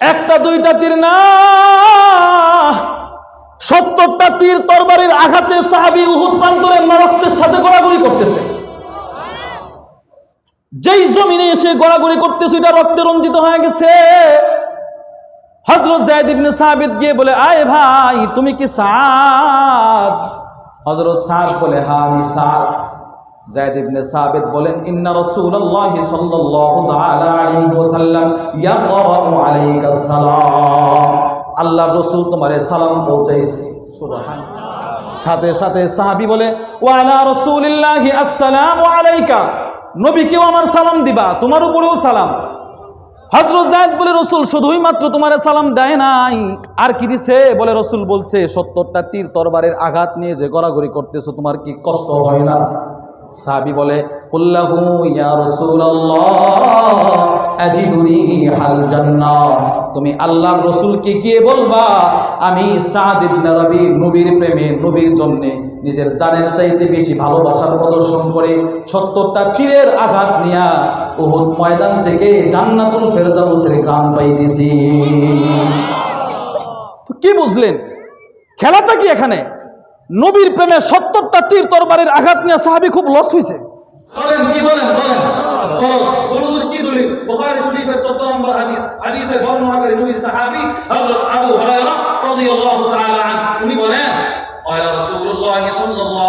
একটা, দুইটা তীর না। সত্তরটা তীর তরবারির আঘাতে সাহাবি উহুদ প্রান্তরে রক্তের সাথে গড়াগড়ি করতেছে। যেই জমিনে এসে গড়াগড়ি করতেছে, এটা রক্তে রঞ্জিত হয়ে গেছে। হজরত জায়দ ইবনে সাহাবিদ গিয়ে বলে, আয় ভাই, তুমি কি সাদ? হজরত সাদ বলে হ্যাঁ আমি সাদ। জায়দ ইবনে সাবিত বলেন ইন্না রাসূলুল্লাহ সাল্লাল্লাহু তাআলা আলাইহি ওয়াসাল্লাম ইয়াকরাউ আলাইকা সালাম। আল্লাহর রাসূল তোমারে সালাম পৌঁছাইছে। সুবহানাল্লাহ। সাথে সাথে সাহাবী বলে ওয়া আলা রাসূলিল্লাহি আসসালামু আলাইকা। নবীকেও আমার সালাম দিবা তোমার উপরেও সালাম। হজরত জায়দ বলে রসুল শুধুই মাত্র তোমার সালাম দেয় নাই। আর কি দিছে? বলে রসুল বলছে সত্তরটা তীর তরবারের আঘাত নিয়ে যে গড়াগড়ি করতেছো তোমার কি কষ্ট হয় না? সাহাবি বলে তুমি আল্লাহর রাসূলকে গিয়ে বলবা, আমি নবীর প্রেমে, নবীর জন্য নিজের জানের চাইতে বেশি ভালোবাসার প্রদর্শন করে সত্তরটা তীরের আঘাত নিয়া উহুদ ময়দান থেকে জান্নাতুল ফেরদাউসের গ্রাম পাইতেছি। তো কি বুঝলেন? খেলাটা কি এখানে? নবীর প্রেমে সত্তরটা তীর তরবারির আঘাত নিয়ে সাহাবি খুব লস হয়েছে বলেন কি বলেন বলেন বলো দরুদের কি দলিল বুখারী শরীফের 14 নম্বর হাদিস হাদিসে বর্ণনাকারী নবী সাহাবী হযরত আবু হুরায়রা রাদিয়াল্লাহু তাআলা আন উনি বলেন قال رسول الله صلى الله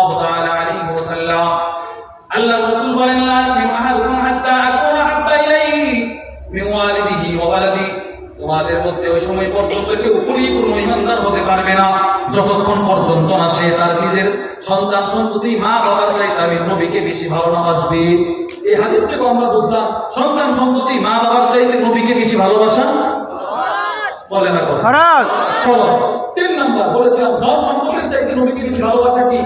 সময় পর্যন্ত কেউ পরিপূর্ণ ইমানদার হতে পারবে না। যতক্ষণ পর্যন্ত না সে তার নিজের সন্তান সন্ততি মা বাবার চাইতে আমি নবীকে বেশি ভালো নাবাসবে এই হাদিস থেকে আমরা বুঝলাম সন্তান সন্ততি মা বাবার চাইতে নবীকে বেশি ভালোবাসা? বলে না কথা। চলো তিন নাম্বার বলেছিলাম ধন সম্পদের চাইতে নবীকে বেশি ভালোবাসা কি?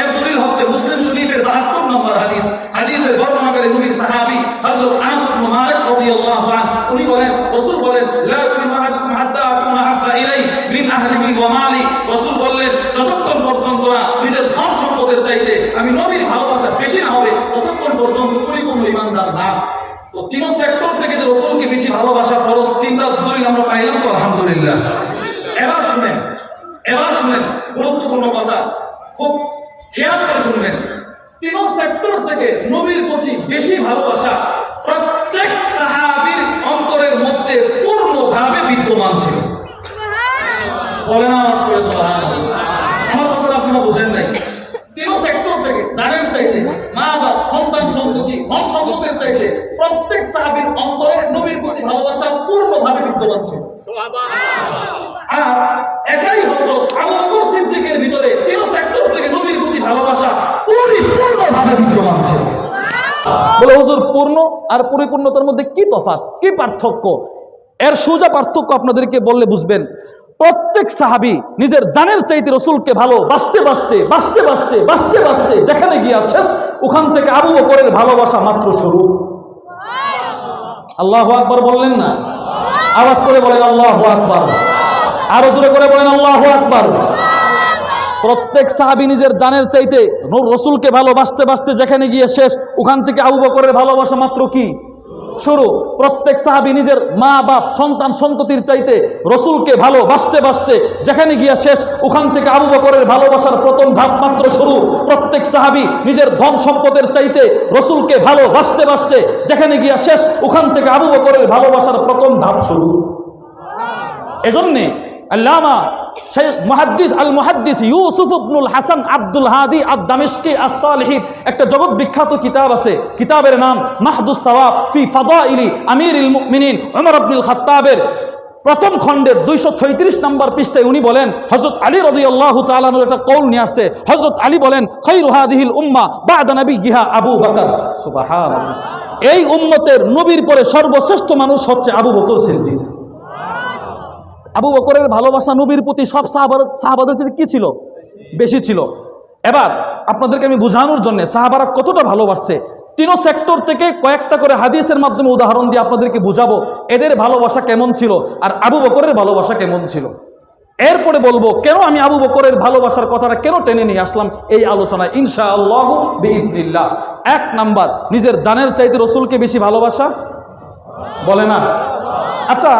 এর দলিল হচ্ছে মুসলিম শরীফের 72 নম্বর হাদিস। হাদিসের বর্ণনাকারী নবীর সাহাবী হযরত আনাস মালিক রাদিয়াল্লাহু আনহু উনি বলেন রাসূল বলেন লা ইউমিনু আহাদুকুম হাত্তা আকুনা হাব্বা ইলাই মিন আহলিহি ওয়া মালি রাসূল বললেন যতক্ষণ পর্যন্ত না নিজের ধন সম্পদের চাইতে আমি নবীর ভালোবাসা বেশি না হবে ততক্ষণ পর্যন্ত পরিপূর্ণ ইমানদার না তো তিন সেক্টর থেকে যে রসুলকে বেশি ভালোবাসা, ফরজ তিনটা দলিল আমরা পাইলাম তো, আলহামদুলিল্লাহ। এবার শুনেন এবার শুনেন, গুরুত্বপূর্ণ কথা। খুব খেয়াল করে শুনবেন। তিন সেক্টর থেকে নবীর প্রতি বেশি ভালোবাসা প্রত্যেক সাহাবীর অন্তরের মধ্যে পূর্ণভাবে বিদ্যমান ছিল। বলে না আওয়াজ করে আমার কথা আপনারা বুঝেন নাই। তিন সেক্টর থেকে দাঁড়ের চাইতে মা বাপ সন্তান সন্ততি ধন সম্পদের চাইতে অন্তরে নবীর প্রতি ভালোবাসা পূর্ণভাবে বিদ্যমান ছিল। আর হজরত সিদ্দিকের ভিতরে তিন সেক্টর থেকে নবীর প্রতি ভালোবাসা পরিপূর্ণভাবে বিদ্যমান ছিল। বলে, হুজুর, পূর্ণ আর পরিপূর্ণতার মধ্যে কি তফাৎ, কি পার্থক্য? এর সোজা পার্থক্য আপনাদেরকে বললে বুঝবেন। প্রত্যেক সাহাবি নিজের জানের চাইতে রসুলকে ভালো, বাঁচতে বাঁচতে বাঁচতে বাঁচতে বাঁচতে বাঁচতে যেখানে গিয়া শেষ, ওখান থেকে আবু বকরের ভালোবাসা মাত্র শুরু আল্লাহ আকবর বললেন না? আওয়াজ করে বলেন আল্লাহ আকবর। আরও জোরে করে বলেন আল্লাহ আকবর। প্রত্যেক সাহাবি নিজের জানের চাইতে রসুলকে ভালোবাসতে বাসতে যেখানে গিয়ে শেষ, ওখান থেকে আবু বকরের ভালোবাসা মাত্র কি? শুরু। প্রত্যেক সাহাবি নিজের মা, বাপ, সন্তান, সন্ততির চাইতে রসুলকে ভালো বাসতে যেখানে গিয়া শেষ, ওখান থেকে আবু বকরের ভালোবাসার প্রথম ধাপ মাত্র শুরু। প্রত্যেক সাহাবি নিজের ধন সম্পদের চাইতে রসুলকে ভালো বাসতে বাসতে যেখানে গিয়া শেষ, ওখান থেকে আবু বকরের ভালোবাসার প্রথম ধাপ শুরু। এজন্যে আল্লামা শেখ মুহাদ্দিস আল মুহাদ্দিস ইউসুফ হাসান আব্দুল হাদি একটা জগৎ বিখ্যাত কিতাব আছে। কিতাবের নাম মাহদুস সাওয়াব ফি আমিরুল মুমিনিন ওমর খাত্তাবের। প্রথম খণ্ডের দুইশো ছয়ত্রিশ নম্বর পৃষ্ঠায় উনি বলেন হজরত আলী রদি আল্লাহ তালানুর একটা কৌল নিয়ে আসছে। হজরত আলী বলেন খৈর হাদিহিল উম্মা বাদা নবী গিহা আবু এই উম্মতের নবীর পরে সর্বশ্রেষ্ঠ মানুষ হচ্ছে আবু বকর সিদ্দিক। আবু বকরের ভালোবাসা নবীর প্রতি সব সাহাবাদের চেয়ে কি ছিল? বেশি ছিল। এবার আপনাদেরকে আমি বোঝানোর জন্য সাহাবারা কতটা ভালোবাসছে? তিন সেক্টর থেকে কয়েকটা করে হাদিসের মাধ্যমে উদাহরণ দিয়ে আপনাদেরকে বুঝাবো এদের ভালোবাসা কেমন ছিল আর আবু বকরের ভালোবাসা কেমন ছিল। এরপরে বলব, কেন আমি আবু বকরের ভালোবাসার কথাটা কেন টেনে নিয়ে আসলাম এই আলোচনায়? ইনশা আল্লাহ এক নাম্বার, নিজের জানের চাইতে রসুলকে বেশি ভালোবাসা? বলে না। আচ্ছা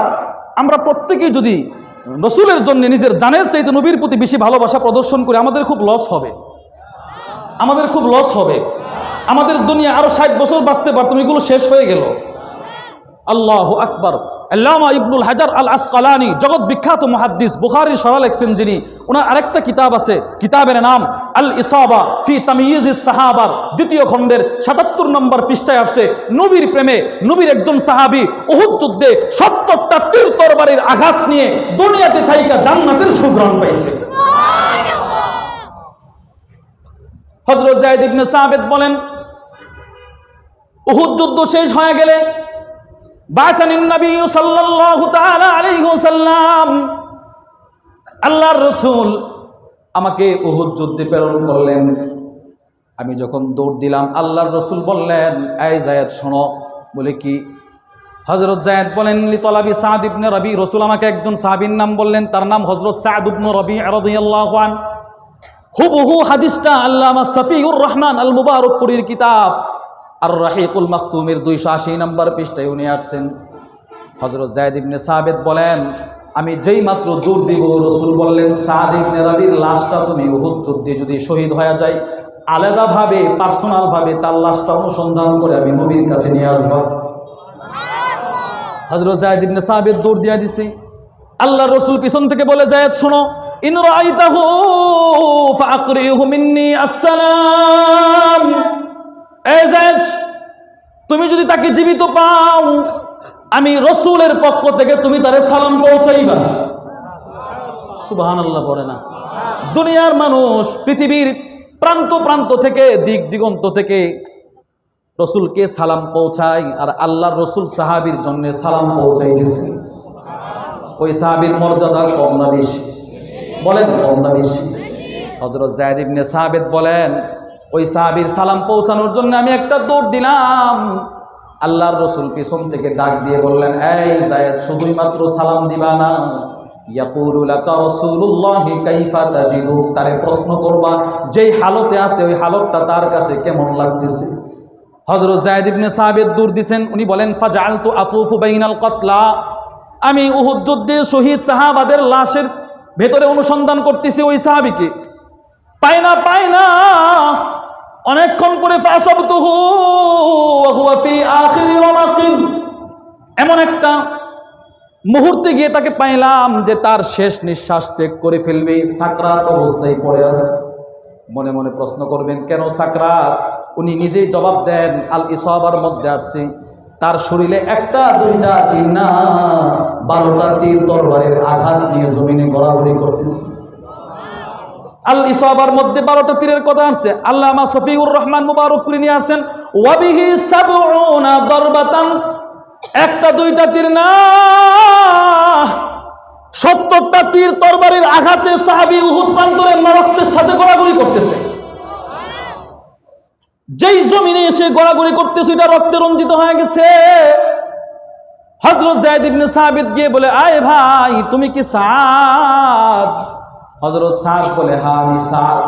আমরা প্রত্যেকেই যদি রসুলের জন্য নিজের জানের চাইতে নবীর প্রতি বেশি ভালোবাসা প্রদর্শন করে, আমাদের খুব লস হবে। আমাদের খুব লস হবে। আমাদের দুনিয়া আরও ষাট বছর বাঁচতে পারতাম, এগুলো শেষ হয়ে গেল। আল্লাহ আকবর। আল্লামা ইবনুল হাজার আল আসকালানি জগৎ বিখ্যাত মহাদ্দিস বুখারি সরা লেখছেন যিনি ওনার আরেকটা কিতাব আছে, কিতাবের নাম আল ইসাবা ফি তামিজ সাহাবার, দ্বিতীয় খণ্ডের সাতাত্তর নম্বর পৃষ্ঠায় আসছে, নবীর প্রেমে নবীর একজন সাহাবি উহুদ যুদ্ধে সত্তরটা তীর তরবারির আঘাত নিয়ে দুনিয়াতে থাইকা জান্নাতের সুগ্রহণ পাইছে। হজরত জায়দ ইবনে সাহাবেদ বলেন, উহুদ যুদ্ধ শেষ হয়ে গেলে আল্লাহর রসুল আমাকে উহুদ যুদ্ধে প্রেরণ করলেন। আমি যখন দৌড় দিলাম, আল্লাহর রসুল বললেন, এই জায়েদ, শোনো। বলে কি? হজরত জায়েদ বলেন লিতলাবি সাদ ইবনে রবি। রসুল আমাকে একজন সাহাবীর নাম বললেন, তার নাম হজরত সাদ ইবনে রবি আন হুবহু হাদিসটা আল্লামা সফিউর রহমান আল মুবারকপুরীর কিতাব। আর রাহিকুল মাখতুমের দুইশো আশি নম্বর পৃষ্ঠায় উনি আসছেন। হজরত জায়দ ইবনে সাবেদ বলেন আমি যেই মাত্র দূর দিব রসুল বললেন সাদ ইবনে রাবির লাশটা তুমি উহুদ যুদ্ধে যদি শহীদ হয়ে যায় আলাদাভাবে পার্সোনালভাবে তার লাশটা অনুসন্ধান করে আমি নবীর কাছে নিয়ে আসব। হজরত জায়দ ইবনে সাবেদ দৌড় দিয়া দিছে। আল্লাহ রসুল পিছন থেকে বলে জায়দ শোনো ইন রাআইতাহু ফাকরিহু মিন্নি আসসালাম এই জায়দ তুমি যদি তাকে জীবিত পাও। আমি রসুলের পক্ষ থেকে তুমি তারে সালাম পৌঁছাইবা। সুবহান আল্লাহ পড়ে না। দুনিয়ার মানুষ পৃথিবীর প্রান্ত প্রান্ত থেকে, দিক দিগন্ত থেকে রসুলকে সালাম পৌঁছায় আর আল্লাহর রসুল সাহাবির জন্য সালাম পৌঁছাইতেছে। ওই সাহাবির মর্যাদা কম না বেশি? বলেন, কম না বেশি? হজরত জায়দ সাহাবেদ বলেন, ওই সাহাবির সালাম পৌঁছানোর জন্য আমি একটা দৌড় দিলাম। আল্লাহর রসুল পিছন থেকে ডাক দিয়ে বললেন, এই জায়দ, শুধুই মাত্র সালাম দিবা না? তারে প্রশ্ন করবা, যেই হালতে আছে, ওই হালতটা তার কাছে কেমন লাগতেছে? হজরত জায়দ ইবনে দূর দিছেন, উনি বলেন, ফাজআলতু আতুফু বাইনাল কতলা। আমি উহুদ শহীদ সাহাবাদের লাশের ভেতরে অনুসন্ধান করতেছি ওই সাহাবিকে। পাই না পাই না অনেকক্ষণ পরে এমন একটা মুহূর্তে গিয়ে তাকে পাইলাম যে তার শেষ নিঃশ্বাস ত্যাগ করে ফেলবে। সাকরাত অবস্থায় পড়ে আছে। মনে মনে প্রশ্ন করবেন, কেন সাকরাত? উনি নিজেই জবাব দেন, আল ইসবার মধ্যে আসছে। তার শরীরে একটা, দুইটা তিন না বারোটা তীর তরবারের আঘাত নিয়ে জমিনে গড়াগড়ি করতেছে। আল ইসবার মধ্যে বারোটা তীরের কথা আসছে। আল্লামা সফিউর রহমান মুবারকপুরি নিয়ে আসছেন, ওয়াবিহি সাবউনা দরবাতান একটা, দুইটা তীর না, সত্তরটা তীর তরবারির আঘাতে সাহাবি উহুদ প্রান্তরে মারাত্মের সাথে গড়াগড়ি করতেছে। যেই জমিনে এসে গড়াগড়ি করতেছে, এটা রক্তে রঞ্জিত হয়ে গেছে। হজরত জায়দ সাবিত গিয়ে বলে, আয় ভাই, তুমি কি সাদ? হজরত সাদ বলে হ্যাঁ আমি সাদ।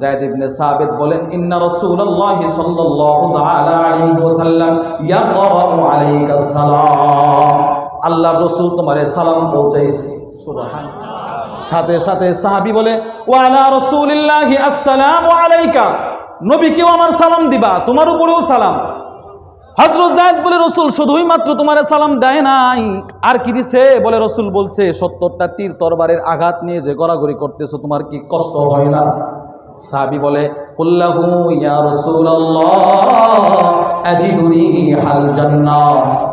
জায়দ ইবনে সাবিত বলেন, ইন্না রাসূলুল্লাহ সাল্লাল্লাহু তাআলা আলাইহি ওয়াসাল্লাম ইয়াকরাউ আলাইকা সালাম। আল্লাহ রসুল তোমারে সালাম পৌঁছাইছে। সুবহানাল্লাহ। সাথে সাথে সাহাবি বলে ওয়ালা রসুলিল্লাহি আসসালামু আলাইকা। নবীকেও আমার সালাম দিবা, তোমার উপরেও সালাম। হজরত জায়দ বলে, রসুল শুধুই মাত্র তোমার সালাম দেয় নাই। আর কি দিছে? বলে, রসুল বলছে, সত্তরটা তীর তরবারের আঘাত নিয়ে যে গড়াগড়ি করতেছো, তোমার কি কষ্ট হয় না? সাহাবি বলে ইয়া রসুল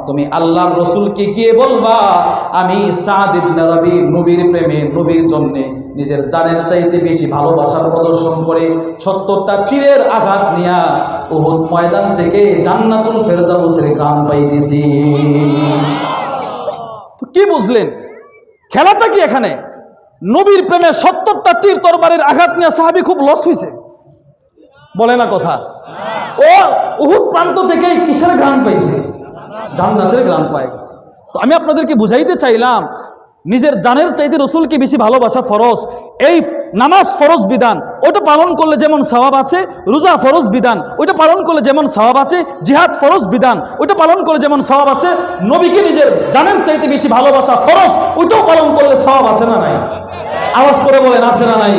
তুমি আল্লাহর রসুলকে গিয়ে বলবা, আমি রবি, নবীর প্রেমে, নবীর জন্য নিজের জানের চাইতে বেশি ভালোবাসার প্রদর্শন করে সত্তরটা তীরের আঘাত নিয়া উহুদ ময়দান থেকে জান্নাতুল ফেরদাউসের গ্রাম পাইতেছি। তো কি বুঝলেন? খেলাটা কি এখানে? নবীর প্রেমে সত্তরটা তীর তরবারের আঘাত নিয়ে সাহাবি খুব লস হয়েছে বলে না কথা। ও উহুদ প্রান্ত থেকে কিসের গ্রাম পাইছে? জান্নাতের গ্রাম পাই গেছে। তো আমি আপনাদেরকে বুঝাইতে চাইলাম, নিজের জানের চাইতে রসুলকে বেশি ভালোবাসা ফরজ। এই নামাজ ফরজ বিধান ওটা পালন করলে যেমন সওয়াব আছে, রোজা ফরজ বিধান, ওইটা পালন করলে যেমন সওয়াব আছে, জিহাদ ফরজ বিধান, ওইটা পালন করলে যেমন সওয়াব আছে, নবীকে নিজের জানের চাইতে বেশি ভালোবাসা ফরজ, ওইটাও পালন করলে সওয়াব আছে না নাই? আওয়াজ করে বলেন, আছে না নাই?